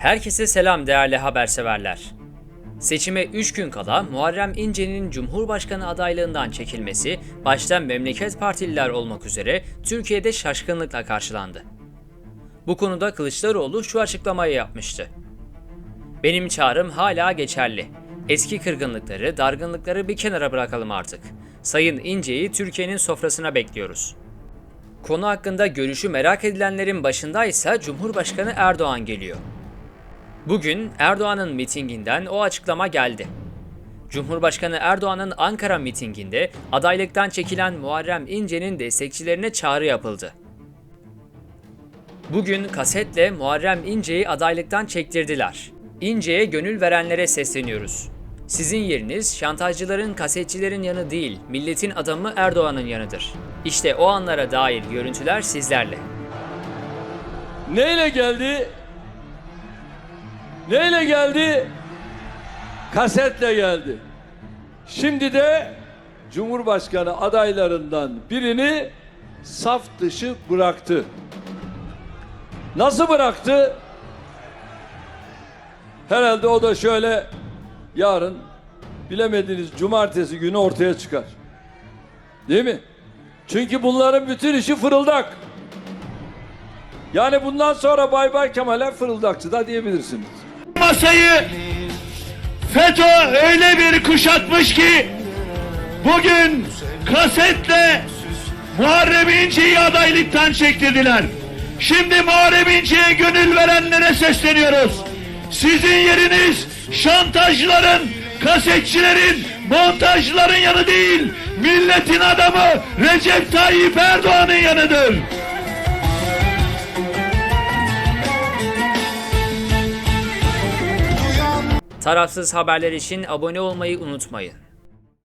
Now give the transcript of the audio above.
Herkese selam değerli haberseverler. Seçime 3 gün kala Muharrem İnce'nin Cumhurbaşkanı adaylığından çekilmesi başta memleket partililer olmak üzere Türkiye'de şaşkınlıkla karşılandı. Bu konuda Kılıçdaroğlu şu açıklamayı yapmıştı. Benim çağrım hala geçerli. Eski kırgınlıkları, dargınlıkları bir kenara bırakalım artık. Sayın İnce'yi Türkiye'nin sofrasına bekliyoruz. Konu hakkında görüşü merak edilenlerin başında ise Cumhurbaşkanı Erdoğan geliyor. Bugün Erdoğan'ın mitinginden o açıklama geldi. Cumhurbaşkanı Erdoğan'ın Ankara mitinginde adaylıktan çekilen Muharrem İnce'nin destekçilerine çağrı yapıldı. Bugün kasetle Muharrem İnce'yi adaylıktan çektirdiler. İnce'ye gönül verenlere sesleniyoruz. Sizin yeriniz şantajcıların, kasetçilerin yanı değil, milletin adamı Erdoğan'ın yanıdır. İşte o anlara dair görüntüler sizlerle. Neyle geldi? Neyle geldi? Kasetle geldi. Şimdi de Cumhurbaşkanı adaylarından birini saf dışı bıraktı. Nasıl bıraktı? Herhalde o da şöyle yarın bilemediğiniz cumartesi günü ortaya çıkar. Değil mi? Çünkü bunların bütün işi fırıldak. Yani bundan sonra Bay Bay Kemal'e fırıldakçı da diyebilirsiniz. Masayı FETÖ öyle bir kuşatmış ki bugün kasetle Muharrem İnce'yi adaylıktan çektirdiler. Şimdi Muharrem İnce'ye gönül verenlere sesleniyoruz. Sizin yeriniz şantajcıların, kasetçilerin, montajcıların yanı değil, milletin adamı Recep Tayyip Erdoğan'ın yanıdır. Tarafsız haberler için abone olmayı unutmayın.